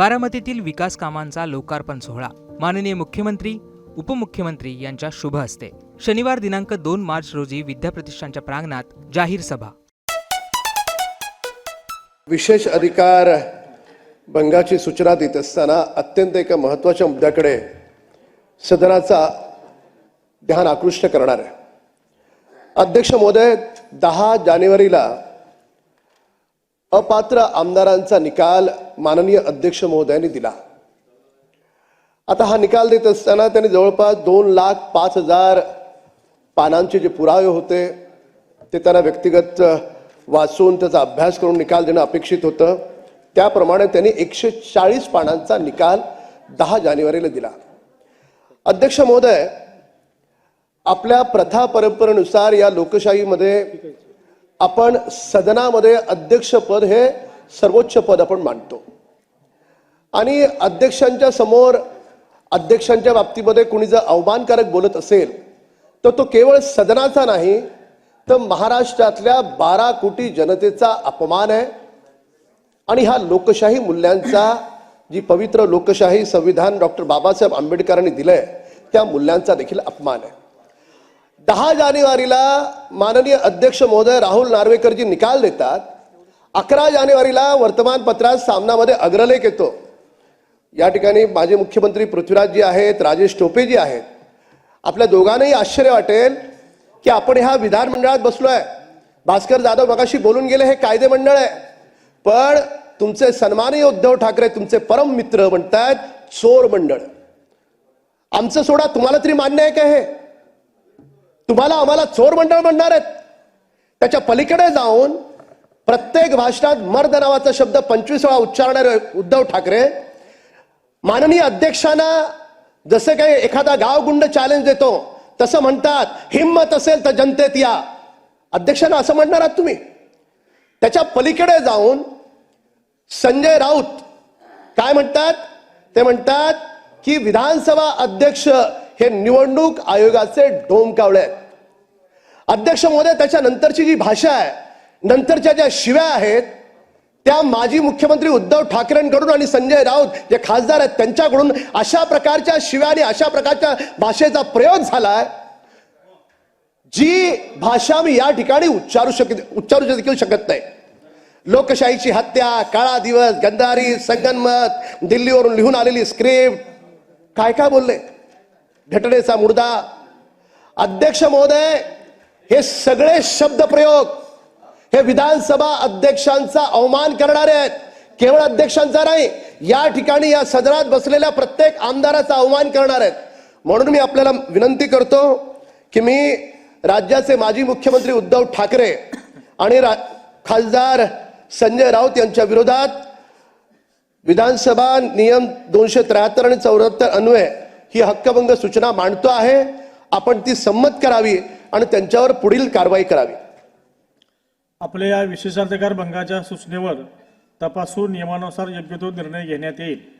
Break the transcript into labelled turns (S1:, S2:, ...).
S1: बारामतीतील विकास कामांचा लोकार्पण सोहळा. माननीय मुख्यमंत्री उपमुख्यमंत्री यांच्या शुभ हस्ते. शनिवार दिनांक दोन मार्च रोजी विद्याप्रतिष्ठानच्या प्रांगणात जाहीर सभा.
S2: विशेष अधिकार भंगाची सूचना देत असताना अत्यंत एका महत्त्वाच्या मुद्द्याकडे सदनाचा ध्यान आकृष्ट करणार आहे. अध्यक्ष महोदय दहा जानेवारीला अपात्र आमदारांचा निकाल माननीय अध्यक्ष महोदयांनी दिला. आता हा निकाल देत असताना त्यांनी जवळपास दोन लाख पाच हजार पानांचे जे पुरावे होते ते त्यांना व्यक्तिगत वाचून त्याचा अभ्यास करून निकाल देणं अपेक्षित होतं. त्याप्रमाणे त्यांनी एकशे चाळीस पानांचा निकाल दहा जानेवारीला दिला. अध्यक्ष महोदय आपल्या प्रथा परंपरेनुसार या लोकशाहीमध्ये आपण सदनामध्ये अध्यक्षपद हे सर्वोच्च पद आपण मानतो. आणि अध्यक्षांच्या समोर अध्यक्षांच्या बाबतीमध्ये कुणी जर अवमानकारक बोलत असेल तर तो केवळ सदनाचा नाही तर महाराष्ट्रातल्या बारा कोटी जनतेचा अपमान आहे. आणि हा लोकशाही मूल्यांचा जी पवित्र लोकशाही संविधान डॉक्टर बाबासाहेब आंबेडकरांनी दिलंय त्या मूल्यांचा देखील अपमान आहे. दहा जानेवारीला माननीय अध्यक्ष महोदय राहुल नार्वेकरजी निकाल देतात. अकरा जानेवारीला वर्तमानपत्रात सामनामध्ये अग्रलेख येतो. या ठिकाणी माजी मुख्यमंत्री पृथ्वीराजजी आहेत राजेश टोपेजी आहेत. आपल्या दोघांनाही आश्चर्य वाटेल की आपण ह्या विधानमंडळात बसलो आहे भास्कर जाधव मगाशी बोलून गेले हे कायदे मंडळ आहे. पण तुमचे सन्माननीय उद्धव ठाकरे तुमचे परम मित्र म्हणतायत चोर मंडळ. आमचं सोडा तुम्हाला तरी मान्य आहे का हे? तुम्हाला आम्हाला चोर मंडळ म्हणणार आहेत. त्याच्या पलीकडे जाऊन प्रत्येक भाषणात मर्द नावाचा शब्द पंचवीस वेळा उच्चारणारे उद्धव ठाकरे माननीय अध्यक्षांना जसं काही एखादा गावगुंड चॅलेंज देतो तसं म्हणतात हिंमत असेल तर जनतेत या. अध्यक्षांना असं म्हणणार आहात तुम्ही. त्याच्या पलीकडे जाऊन संजय राऊत काय म्हणतात? ते म्हणतात की विधानसभा अध्यक्ष हे निवडणूक आयोगाचे डोमकावळे आहेत. अध्यक्ष महोदय त्याच्यानंतरची जी भाषा आहे नंतरच्या ज्या शिव्या आहेत त्या माजी मुख्यमंत्री उद्धव ठाकरेंकडून आणि संजय राऊत जे खासदार आहेत त्यांच्याकडून अशा प्रकारच्या शिव्या आणि अशा प्रकारच्या भाषेचा प्रयोग झालाय जी भाषा मी या ठिकाणी उच्चारू शकत उच्चारू देखील शकत नाही. लोकशाहीची हत्या काळा दिवस गंधारी संगनमत दिल्लीवरून लिहून आलेली स्क्रिप्ट काय काय बोलले? घटनेचा मुर्दा अध्यक्ष महोदय हे सगळे शब्द प्रयोग हे विधानसभा अध्यक्षांचा अवमान करणारे आहेत. केवळ अध्यक्षांचा नाही या ठिकाणी या सदनात बसलेल्या प्रत्येक आमदाराचा अवमान करणार आहेत. म्हणून मी आपल्याला विनंती करतो की मी राज्याचे माजी मुख्यमंत्री उद्धव ठाकरे आणि रा- खासदार संजय राऊत यांच्या विरोधात विधानसभा नियम दोनशे त्र्याहत्तर आणि चौऱ्याहत्तर अन्वये ही हक्कभंग सूचना मांडतो आहे. आपण ती संमत करावी. आणि त्यांच्यावर पुढील कारवाई करावी.
S3: आपल्या या विशेषाधिकार भंगाच्या सूचनेवर तपासून नियमानुसार योग्य तो निर्णय घेण्यात येईल.